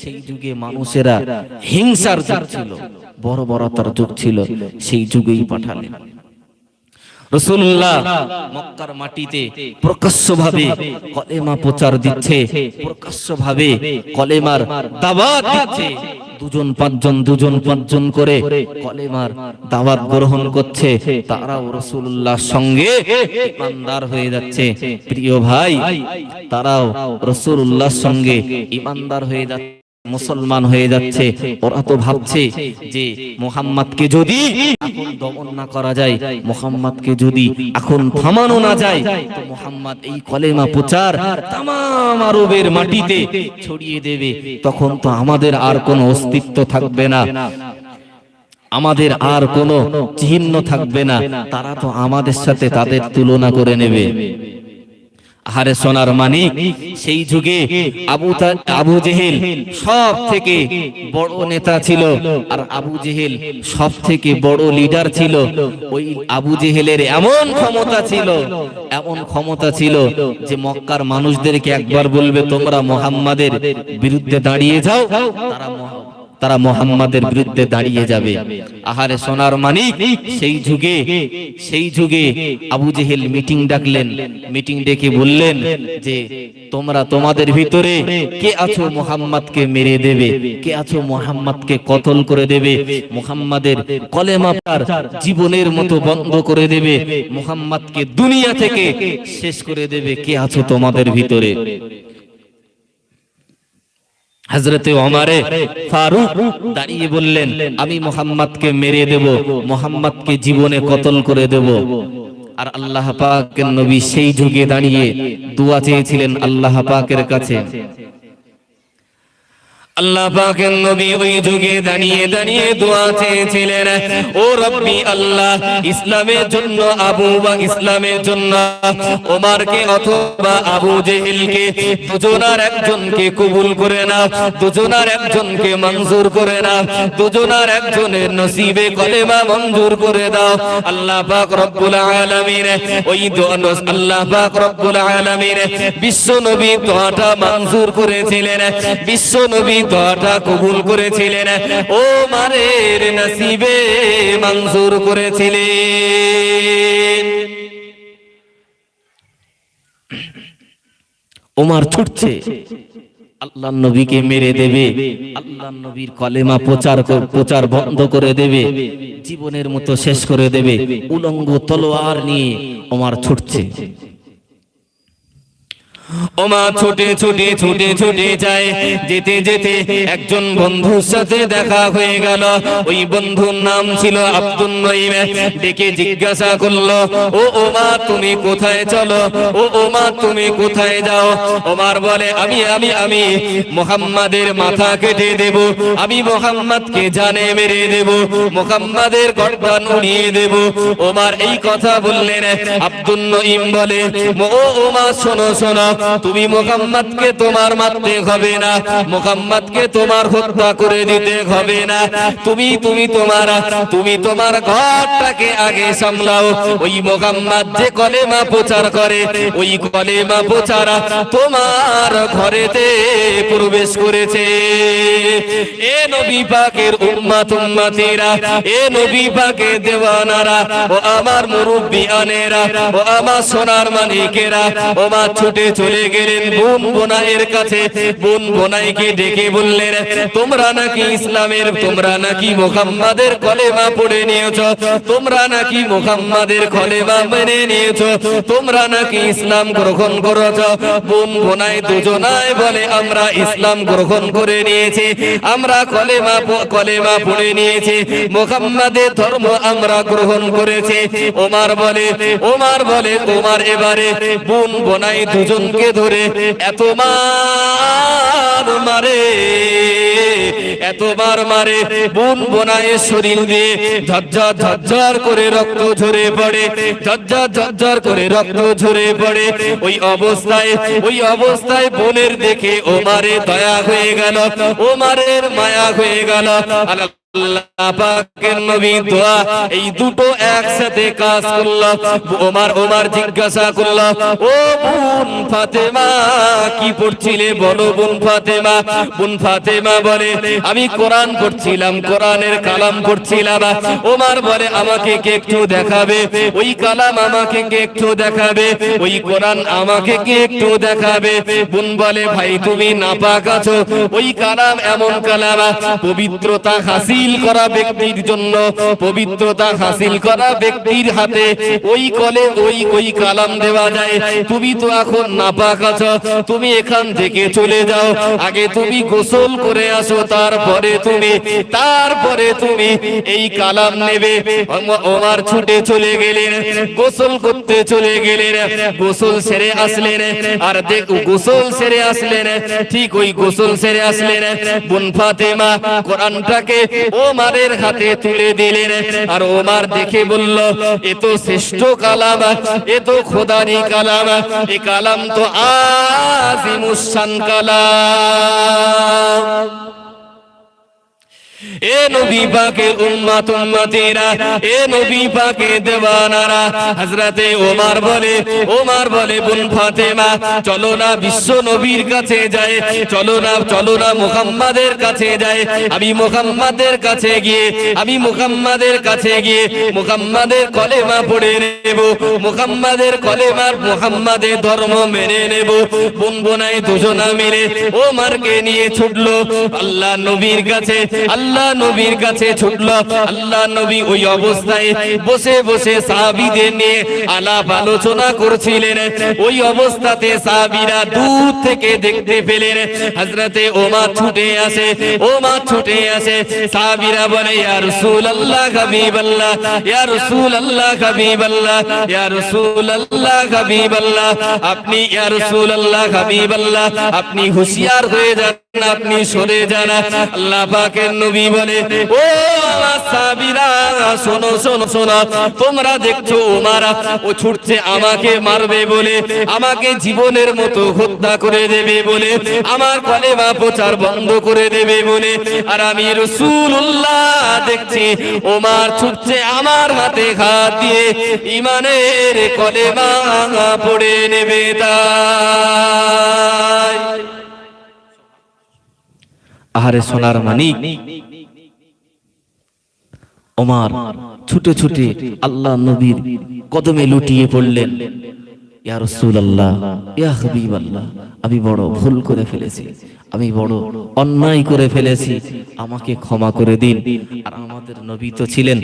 সেই যুগে মানুষেরা হিংসার যুগ ছিল বড় বড়তার যুগ ছিল সেই যুগেই পাঠালেন। রসুল্লাহ মক্কার মাটিতে প্রকাশ্যভাবে কলেমা প্রচার দিচ্ছে প্রকাশ্যভাবে কলেমার দাওয়াত দিচ্ছে। দুজন পাঁচজন দুজন পাঁচজন করে কলেমার দাওয়াত গ্রহণ করছে। তারাও রসুল্লাহর সঙ্গে ইমানদার হয়ে যাচ্ছে। প্রিয় ভাই তারাও রসুল্লাহর সঙ্গে ইমানদার হয়ে যাচ্ছে। মুসলমান হয়ে যাচ্ছে। ওরা তো ভাবছে যে মোহাম্মদকে যদি এখন দমন না করা যায়, মোহাম্মদকে যদি এখন থামানো না যায়, তো মোহাম্মদ এই কলেমা প্রচার তাম আরবের মাটিতে ছড়িয়ে দেবে। তখন তো আমাদের আর কোনো অস্তিত্ব থাকবে না। আমাদের আর কোনো চিহ্ন থাকবে না। তারা তো আমাদের সাথে তাদের তুলনা করে নেবে। আহারে সোনার মানিক, সেই যুগে আবু আবু জেহেল সব থেকে বড় নেতা ছিল, আর আবু জেহেল সব থেকে বড় লিডার ছিল। ওই আবু জেহেলের এমন ক্ষমতা ছিল, এমন ক্ষমতা ছিল যে মক্কার মানুষদেরকে একবার বলবে, তোমরা মোহাম্মদের বিরুদ্ধে দাঁড়িয়ে যাও, তারা তারা মোহাম্মদের বিরুদ্ধে দাঁড়িয়ে যাবে। আহারে সোনার মানিক, সেই যুগে সেই যুগে আবু জেহেল মিটিং ডাকলেন। মিটিং ডেকে বললেন যে, তোমরা তোমাদের ভিতরে কে আছো মোহাম্মদকে মেরে দেবে? কে আছো মোহাম্মদকে কতল করে দেবে? মোহাম্মদের কলেমা পার জীবনের মতো বন্ধ করে দেবে। মোহাম্মদকে দুনিয়া থেকে শেষ করে দেবে। কে আছো তোমাদের ভিতরে? হজরতে ওমারে ফারুক দাঁড়িয়ে বললেন, আমি মোহাম্মদকে মেরে দেব, মোহাম্মদকে জীবনে কতল করে দেব। আর আল্লাহ পাকের নবী সেই যুগে দাঁড়িয়ে দোয়া চেয়েছিলেন আল্লাহ পাকের কাছে। আল্লাহ পাকের নবী ওই যুগে দাঁড়িয়ে দাঁড়িয়ে দোয়া চেয়েছিলেন। ও রব্বি আল্লাহ, ইসলামের জন্য আবু বা ইসলামের জন্য, ওমারকে অথবা আবু জেহেলকে দুজনার একজনকে কবুল করে নাও দুজনার একজনকে মঞ্জুর করে নাও দুজনার একজনের নসিবে কলেমা মঞ্জুর করে দাও। আল্লাহ পাক রব্বুল আলামিন, ওই দোয়া আল্লাহ পাক রব্বুল আলামিন, বিশ্ব নবী দোয়াটা মঞ্জুর করেছিলেন। বিশ্ব নবী দোয়াটা কবুল করেছিলেন। ও মারের নসিবে মঞ্জুর করেছিলেন। ওমার ছুটছে। আল্লাহ নবীকে মেরে দেবে। আল্লাহ নবীর কলেমা প্রচার প্রচার বন্ধ করে দেবে। জীবনের মতো শেষ করে দেবে। উলঙ্গ তলোয়ার নিয়ে ওমার ছুটছে। ওমা ছুটে ছুটে ছুটে ছুটে যায়। যেতে যেতে একজন বন্ধুর সাথে দেখা হয়ে গেল। ওই বন্ধুর নাম ছিল আব্দুল নঈম। ডেকে জিজ্ঞাসা করল, ও ওমা, তুমি কোথায় চলো? ও ওমা, তুমি কোথায় যাও? ওমার বলে, আমি আমি আমি মোহাম্মদের মাথা কেটে দেব। আমি মোহাম্মদকে জানে মেরে দেব। মোহাম্মদের গর্দান উড়িয়ে দেব। ওমার এই কথা বললেন। আব্দুল নঈম বলে, ও ওমা, শোনো শোনো তুমি মোহাম্মদকে তোমার মারতে হবে না, মোহাম্মদকে তোমার হত্যা করে দিতে হবে না। তুমি তুমি তোমার তুমি তোমার ঘরটাকে আগে সামলাও। ওই মোহাম্মদ যে কলেমা প্রচার করে, ওই কলেমা প্রচার তোমার ঘরেতে প্রবেশ করেছে। এ নবী পাকের উম্মাত এ নবী পাকের দেওয়ানারা, ও আমার ও আমার সোনার মালিকেরা, ও মা ছুটে চলে গেলেন বোন বোনাইয়ের কাছে। বোন বোনাইকে ডেকে বললেন, তোমরা নাকি ইসলামের, তোমরা নাকি মোহাম্মদের কলেমা পড়ে নিয়েছো? তোমরা নাকি মোহাম্মদের কলেমা মেনে নিয়েছো? তোমরা নাকি ইসলাম গ্রহণ করেছ? বোন বোনাই দুজনায় বলে, আমরা ইসলাম গ্রহণ করে নিয়েছি, আমরা কলেমা কলেমা পড়ে নিয়েছি, মোহাম্মদের ধর্ম আমরা গ্রহণ করেছি। ওমার বলে ওমার বলে, তোমার এবারে বোন বোনাই দুজনকে ধরে? এত মার মারে এতবার মারে বোন বোনায়ের শরীর দিয়ে। ঝরঝর ঝরঝর করে রক্ত ঝরে পড়ে, ঝরঝর ঝরঝর করে রক্ত ঝরে পড়ে। ওই অবস্থায় ওই অবস্থায় বোনের দেখে ওমারে দয়া হয়ে গেল, ওমারের মায়া হয়ে গেল। আমি কোরআন পড়ছিলাম, কোরআনের কালাম পড়ছিলাম। ওমর বলে, আমাকে কে একটু দেখাবে? ওই কালাম আমাকে কে একটু দেখাবে? ওই কোরআন আমাকে কে একটু দেখাবে? বোন বলে, ভাই, তুমি নাপাক আছো। ওই কালাম এমন কালাম, পবিত্রতা হাসিল করা ব্যক্তির জন্য, পবিত্রতা হাসিল করা ব্যক্তির হাতে। ওই কলে ওই ওই কালাম দেওয়া যায়। তুমি তো এখন নাপাক আছো, তুমি এখান থেকে চলে যাও। আগে তুমি গোসল করে আসো, তারপরে তুমি তারপরে তুমি এই কালাম নেবে। ওম- ওমর ছুটে চলে গেলেন, গোসল করতে চলে গেলেন, গোসল সেরে আসলেন। আর দেখ গোসল সেরে আসলেন, ঠিক ওই গোসল সেরে আসলেন। বোন ফাতেমা কোরআনটাকে ওমারের হাতে তুলে দিলেন। আর ওমার দেখে বলল, এ তো শ্রেষ্ঠ কালাম, এ তো খোদারি কালাম, এ কালাম তো আজিমুসান কালাম। এ নবী পাকে উম্মত উম্মতিরা, এ নবী পাকে দেওয়ানারা। হযরতে ওমর বলে ওমর বলে, বোন ফাতেমা, চলো না বিশ্ব নবীর কাছে যায় চলো না চলো না মুহাম্মাদের কাছে যায় আমি মুহাম্মাদের কাছে গিয়ে, আমি মুহাম্মাদের কাছে গিয়ে মুহাম্মাদের কলেমা পড়ে নেব, মুহাম্মাদের কলেমার মুহাম্মাদের ধর্ম মেনে নেব। বোন বোনাই দুজনা মিলে ওমরকে নিয়ে ছুটলো, আল্লাহ নবীর কাছে, আল্লাহ নবীর কাছে ছুটলো। আল্লাহ নবী ওই অবস্থায় বসে বসে সাহাবীদের নিয়ে আলাপ আলোচনা করছিলেন। ওই অবস্থাতে সাহাবীরা দূর থেকে দেখতে পেলেন। হযরতে ওমর ছুটে আসে ওমর ছুটে আসে। সাহাবীরা বলে, ইয়া রাসূলুল্লাহ হাবিবাল্লাহ, ইয়া রাসূলুল্লাহ হাবিবাল্লাহ, ইয়া রাসূলুল্লাহ হাবিবাল্লাহ, আপনি ইয়া রাসূলুল্লাহ হাবিবাল্লাহ, আপনি হুঁশিয়ার হয়ে যান। আপনি সরে যান। আল্লাহ পাকের নবী বলে, ও আমার সাহাবীরা, শোনো শোনো শোনো, তোমরা দেখছ ওমারা ও ছুটছে আমাকে মারবে বলে, আমাকে জীবনের মতো হত্যা করে দেবে বলে, আমার কলেমা প্রচার বন্ধ করে দেবে বলে, আর আমি রসুল্লাহ দেখছি ওমার ছুটছে আমার হাতে হাত দিয়ে, ইমানের কলেমা পড়ে নেবে তাই। আহারে সোনার মানিক। ওমার, ছুটে ছুটে আল্লাহ নবীর কদমে লুটিয়ে পড়লেন। ইয়া রাসূলুল্লাহ, ইয়া হাবিবাল্লাহ, আমি বড় ভুল করে ফেলেছি। আমি বড় অন্যায় করে ফেলেছি। আমাকে ক্ষমা করে দিন। আর আমাদের নবী তো ছিলেন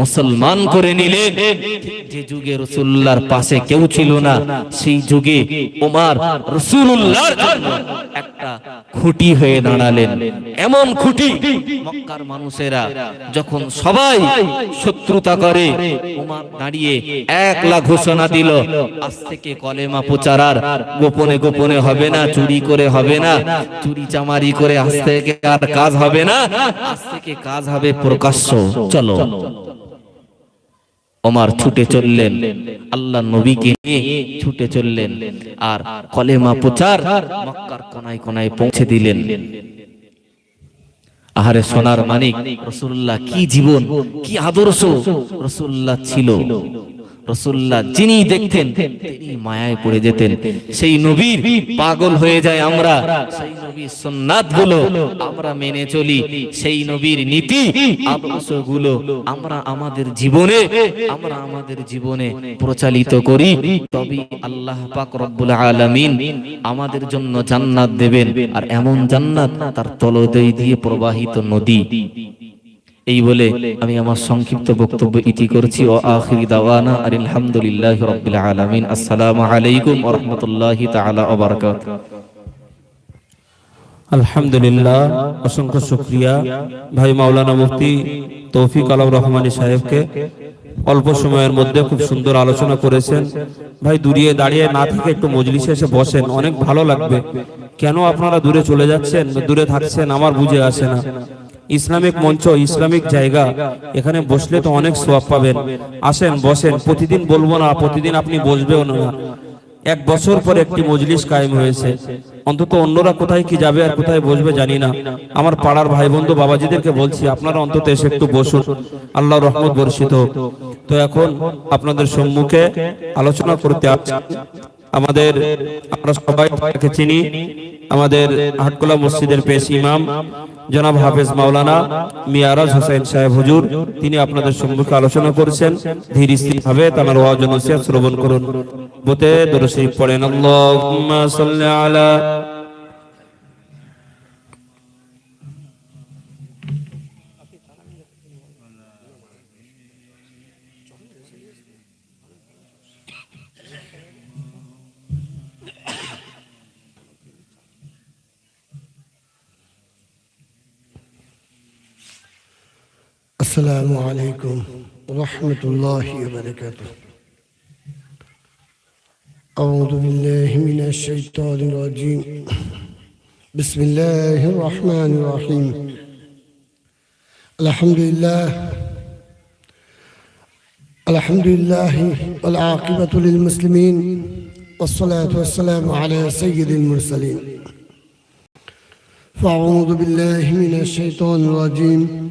মুসলমান করে যে যুগে পাশে কেউ ছিল না, সেই যুগে একটা খুঁটি হয়ে দাঁড়ালেন। এমন খুঁটি মক্কার মানুষেরা যখন সবাই শত্রুতা করে ওমর দাঁড়িয়ে একলা ঘোষণা দিল, আজ থেকে কলেমা প্রচার আর গোপনে গোপনে হবে না, চুরি করে হবে না, চুরি চামারি করে আজ থেকে আর কাজ হবে না, আজ থেকে কাজ হবে প্রকাশ্য, চলো। ওমর ছুটে চললেন আল্লাহ নবীকে নিয়ে ছুটে চললেন, আর কলেমা প্রচার মক্কার কোনায় কোনায় পৌঁছে দিলেন। আহারে সোনার মানিক রসুল্লাহ কি জীবন কি আদর্শ রসুল্লাহ ছিল? রসুল্লাহ যিনি দেখতেন, তিনি মায়ায় পড়ে যেতেন। সেই নবীর পাগল হয়ে যায় আমরা, সেই নবীরগুলো আমরা মেনে চলি। সেই নবীর নীতি গুলো আমরা আমাদের জীবনে, আমরা আমাদের জীবনে প্রচালিত করি। তবে আল্লাহ পাক রব্বুল আলামিন আমাদের জন্য জান্নাত দেবেন। আর এমন জান্নাত তার তলদেই দিয়ে প্রবাহিত নদী। এই বলে আমি আমার সংক্ষিপ্ত বক্তব্য ইতি করছি। ও আখিরি দাওয়ানা আর আলহামদুলিল্লাহ রাব্বিল আলামিন। আসসালামু আলাইকুম রাহমাতুল্লাহি তাআলা ওয়া বারাকাতুহু। আলহামদুলিল্লাহ, অসংখ্য শুক্রিয়া। ভাই মাওলানা মুফতি তৌফিক আলম রহমানী সাহেবকে অল্প সময়ের মধ্যে খুব সুন্দর আলোচনা করেছেন। ভাই, দূরিয়ে দাঁড়িয়ে না থেকে একটু মজলিসে এসে বসেন, অনেক ভালো লাগবে। কেন আপনারা দূরে চলে যাচ্ছেন? দূরে থাকছেন, আমার বুঝে আসে না। ইসলামিক মঞ্চ, ইসলামিক জায়গা। এখানে বসলে তো অনেক সোয়াব পাবেন। আসেন, বসেন। প্রতিদিন বলব না, প্রতিদিন আপনি বসবেও না। এক বছর পর একটি মজলিস কায়েম হয়েছে। অন্তত অন্যরা কোথায় কি যাবে আর কোথায় বসবে জানি না। আমার পাড়ার ভাই বন্ধু বাবাজিদেরকে বলছি, আপনারা অন্তত এসে একটু বসুন। আল্লাহ রহমত বর্ষিত তো এখন আপনাদের সম্মুখে আলোচনা করতে আমাদের আমরা সবাই চিনি। আমাদের হাটকোলা মসজিদের পেশ ইমাম, জনাব হাফেজ মাওলানা মিয়ারাজ হোসেন সাহেব হুজুর, তিনি আপনাদের সম্মুখে আলোচনা করেছেন। ধীর ভাবে তার শ্রবণ করুন। বোতে দর্শী পড়েন السلام عليكم ورحمة الله وبركاته. أعوذ بالله من الشيطان الرجيم. بسم الله الرحمن الرحيم. الحمد لله. الحمد لله والعاقبة للمسلمين والصلاة والسلام على سيد المرسلين. فأعوذ بالله من الشيطان الرجيم.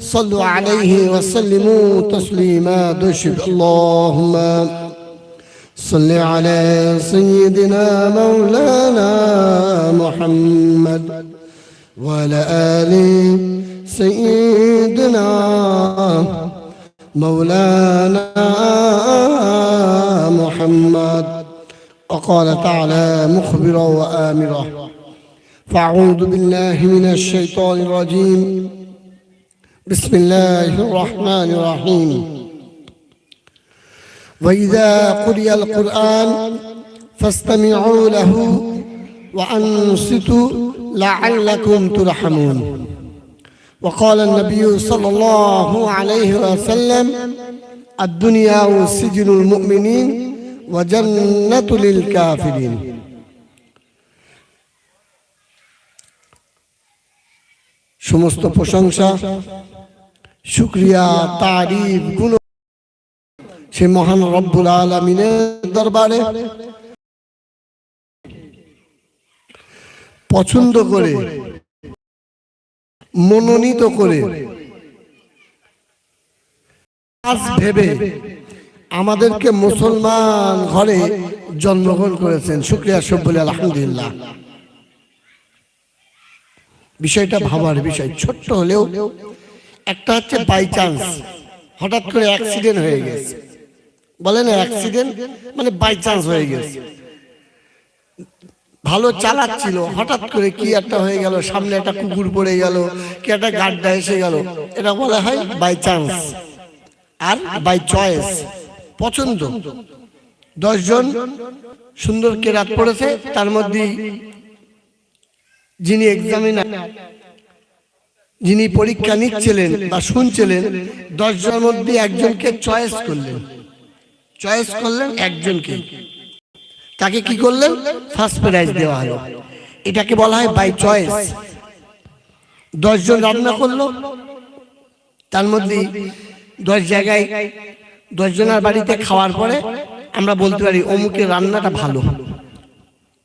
صلوا عليه وسلموا تسليما. دشد اللهم صل على سيدنا مولانا محمد وعلى آل سيدنا مولانا محمد. وقال تعالى مخبرا وآمرا. فأعوذ بالله من الشيطان الرجيم. بسم الله الرحمن الرحيم وإذا قرئ القرآن فاستمعوا له وأنصتوا لعلكم ترحمون وقال النبي صلى الله عليه وسلم الدنيا سجن المؤمنين وجنة للكافرين সমস্ত প্রশংসা শুক্রিয়া, তারিফ গুণ সে মহান রব্বুল আলমিনের দরবারে পছন্দ করে, মনোনীত করে। ভেবে আমাদেরকে মুসলমান ঘরে জন্মগ্রহণ করেছেন। শুক্রিয়া সব বলে আলহামদুলিল্লাহ। বিষয়টা ভাবার বিষয়, ছোট্ট হলেও একটা হচ্ছে বাই চান্স হঠাৎ করে অ্যাক্সিডেন্ট হয়ে গেছে। বলে না অ্যাক্সিডেন্ট মানে বাই চান্স হয়ে গেছে। ভালো চালাচ্ছিল হঠাৎ করে কি একটা হয়ে গেল সামনে একটা কুকুর পড়ে গেল কি একটা গাড্ডা এসে গেল। এটা বলা হয় বাই চান্স আর বাই চয়েস পছন্দ। দশজন সুন্দর কেরাত পড়েছে তার মধ্যে যিনি এক্সামিনার যিনি পরীক্ষা নিচ্ছিলেন বা শুনছিলেন দশজনের মধ্যে একজনকে চয়েস করলেন। চয়েস করলেন একজনকে। তাকে কি করলেন? ফার্স্ট প্রাইজ দেওয়া হলো। এটাকে বলা হয় বাই চয়েস দশজন রান্না করল। তার মধ্যে দশ জায়গায় দশজনের বাড়িতে খাওয়ার পরে আমরা বলতে পারি অমুকের রান্নাটা ভালো।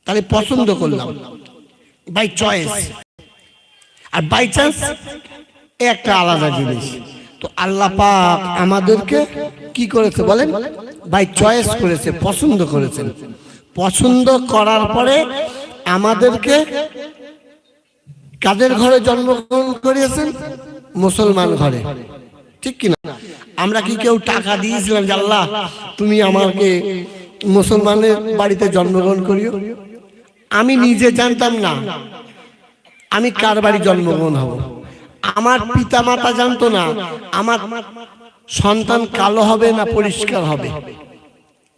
তাহলে পছন্দ করলাম। বাই চয়েস আর বাই চান্স একটা আলাদা জিনিস। তো আল্লাহ পাক আমাদেরকে কি করেছে বলেন? বাই চয়েস করেছে, পছন্দ করেছেন পছন্দ করার পরে আমাদেরকে কাদের ঘরে জন্মগ্রহণ করিয়েছেন? মুসলমান ঘরে। ঠিক কিনা? আমরা কি কেউ টাকা দিয়েছিলাম যে, আল্লাহ, তুমি আমাকে মুসলমানের বাড়িতে জন্মগ্রহণ করিও? আমি নিজে জানতাম না। আমি কার বাড়ি জন্মগ্রহণ হব? আমার পিতা মাতা জানতো না আমার সন্তান কালো হবে না পরিষ্কার হবে?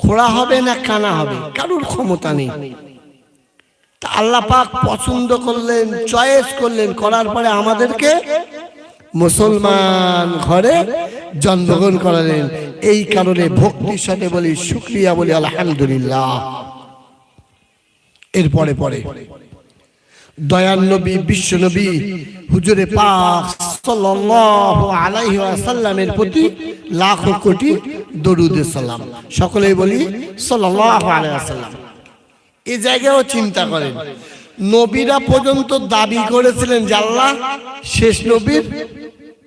খোড়া হবে না কানা হবে কারুর ক্ষমতা নেই। তা আল্লাহ পাক পছন্দ করলেন চয়েস করলেন করার পরে আমাদেরকে মুসলমান ঘরে জন্মগ্রহণ করালেন। এই কারণে ভক্তির সাথে বলি শুক্রিয়া বলি আলহামদুলিল্লাহ। এরপরে পরে। দয়ার নবী, বিশ্ব নবী, হুজুরে পাক সাল্লাল্লাহু আলাইহি ওয়াসাল্লামের প্রতি লাখো কোটি দরুদ সালাম। সকলেই বলি সাল্লাল্লাহু আলাইহি ওয়াসাল্লাম। এই জায়গায়ও চিন্তা করেন, নবীরা পর্যন্ত দাবি করেছিলেন যে আল্লাহ শেষ নবীর,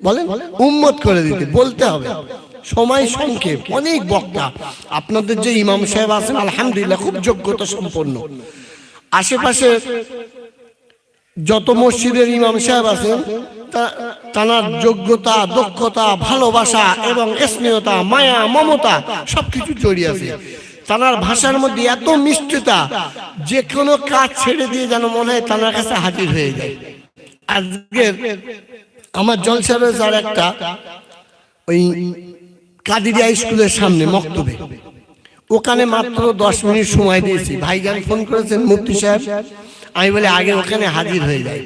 বলেন, উম্মত করে দিতে, বলতে হবে। সময় সংক্ষেপ, অনেক বক্তা, আপনাদের যে ইমাম সাহেব আছেন, আলহামদুলিল্লাহ, খুব যোগ্যতা সম্পন্ন। আশেপাশে যত মসজিদের ইমাম সাহেব আছেন তানার যোগ্যতা, দক্ষতা, ভালোবাসা এবং স্নেহতা, মায়া, মমতা সবকিছু জড়িয়ে আছে। তানার ভাষার মধ্যে এত মিষ্টতা, যে কোনো কাজ ছেড়ে দিয়ে যেন মনে হয় তানার কাছে হাজির হয়ে যায়। আজকের আমার জলসা রয়েছে আর একটা ওই কাদিরিয়া স্কুলের সামনে মক্তবে। ওখানে মাত্র দশ মিনিট সময় দিয়েছি। ভাইজান ফোন করেছেন মুফতি সাহেব। আমি বলে, আগে ওখানে হাজির হয়ে যাই।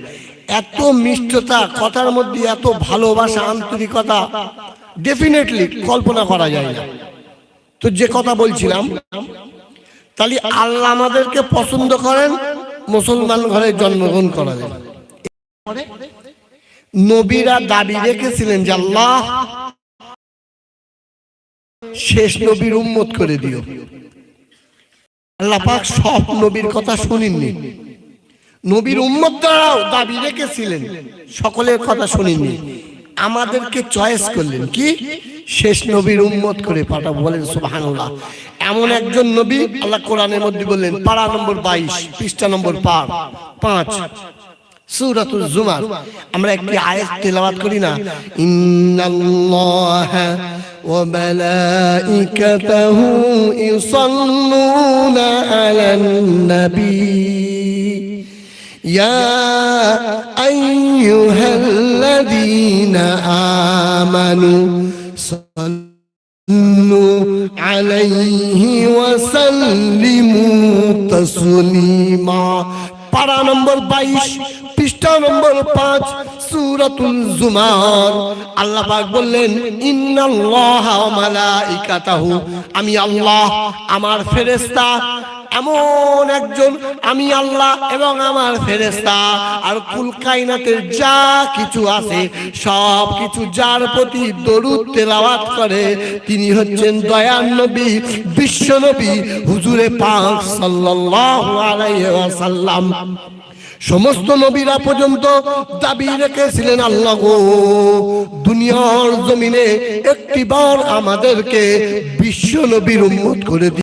এত মিষ্টতা, কথার মধ্যে এত ভালোবাসা, আন্তরিকতা ডেফিনেটলি কল্পনা করা যায় না। তো যে কথা বলছিলাম, তাহলে আল্লাহ আমাদেরকে পছন্দ করেন, মুসলমান ঘরে জন্মগ্রহণ করালেন নবীরা দাবি রেখেছিলেন যে, আল্লাহ, শেষ নবীর উম্মত করে দিও। আল্লাহ পাক সব নবীর কথা শুনিননি। নবীর উম্মত দ্বারাও দাবি রেখেছিলেন। সকলের কথা শুনিননি আমাদেরকে চয়েস করলেন কি? শেষ নবীর উম্মত করে পাঠাবো। বলেন, সুবহানাল্লাহ। এমন একজন নবী আল্লাহ কোরআনের মধ্যে বললেন পারা নম্বর বাইশ, পৃষ্ঠা নম্বর পার পাঁচ, সূরাতুল জুমার। আমরা একটি আয়াত তেলাওয়াত করি না। ইন্নাল্লাহা ওয়া মালাইকাতাহু ইউসাল্লুনা আলান নবী يا أيها الذين آمنوا صلوا عليه وسلموا تسليما পারা নম্বর বাইশ পৃষ্ঠা নম্বর পাঁচ সুরাতুল জুমার আল্লাহ পাক বললেন ইন্নাল্লাহ ওয়া মালাইকাতাহু আমি আল্লাহ আমার ফেরেশতা এমন একজন আমি আল্লাহ এবং আমার ফেরেশতা আর কুল কায়নাতের যা কিছু আছে, সব কিছু যার প্রতি দরুদ তেলাওয়াত করে, তিনি হচ্ছেন দয়ার নবী, বিশ্ব নবী, হুজুরে পাক সাল্লাল্লাহু আলাইহি ওয়াসাল্লাম। সমস্ত নবীরা পর্যন্ত দাবি রেখেছিলেন, আল্লাহ গো, দুনিয়ার জমিনে একটিবার আমাদেরকে বিশ্ব নবীর উম্মত করে